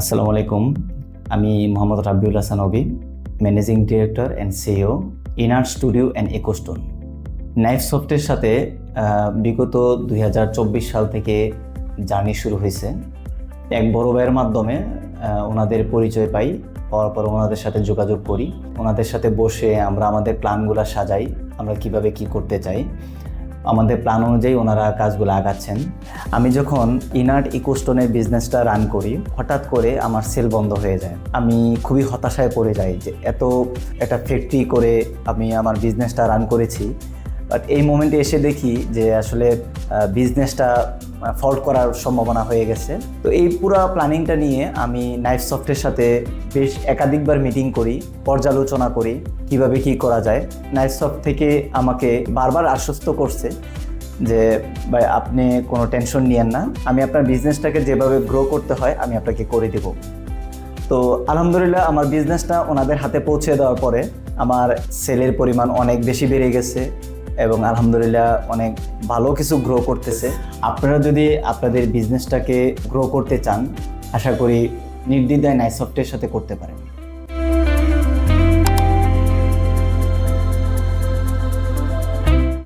আসসালামু আলাইকুম। আমি Mohammad Rabiul Hasan Obi managing director and CEO inner studio and একোস্টোন নাইফ সফটের সাথে বিগত দুই হাজার চব্বিশ সাল থেকে জার্নি শুরু হয়েছে। এক বড় ভাইয়ের মাধ্যমে ওনাদের পরিচয় পাই পাওয়ার পর ওনাদের সাথে যোগাযোগ করি। ওনাদের সাথে বসে আমরা আমাদের প্ল্যানগুলো সাজাই, আমরা কীভাবে কি করতে চাই। আমাদের প্ল্যান অনুযায়ী ওনারা কাজগুলো আগাচ্ছেন। আমি যখন ইনার্ট ইকোস্টোনের বিজনেসটা রান করি, হঠাৎ করে আমার সেল বন্ধ হয়ে যায়। আমি খুবই হতাশায় পড়ে যাই যে এত একটা ফ্যাক্টরি করে আমি আমার বিজনেসটা রান করেছি। বাট এই মোমেন্টে এসে দেখি যে আসলে বিজনেসটা ফল্ট করার সম্ভাবনা হয়ে গেছে। তো এই পুরো প্ল্যানিংটা নিয়ে আমি নাইফ সফটের সাথে বেশ একাধিকবার মিটিং করি, পর্যালোচনা করি, কীভাবে কি করা যায়। নাইফ সফট থেকে আমাকে বারবার আশ্বস্ত করছে যে, ভাই, আপনি কোনো টেনশন নিয়েন না। আমি আপনার বিজনেসটাকে যেভাবে গ্রো করতে হয়, আমি আপনাকে করে দেব। তো আলহামদুলিল্লাহ, আমার বিজনেসটা ওনাদের হাতে পৌঁছে দেওয়ার পরে আমার সেলের পরিমাণ অনেক বেশি বেড়ে গেছে। এবং আলহামদুলিল্লাহ অনেক ভালো কিছু গ্রো করতেছে। আপনারা যদি আপনাদের বিজনেসটাকে গ্রো করতে চান, আশা করি নির্দ্বিধায় নাইসফটের সাথে করতে পারেন।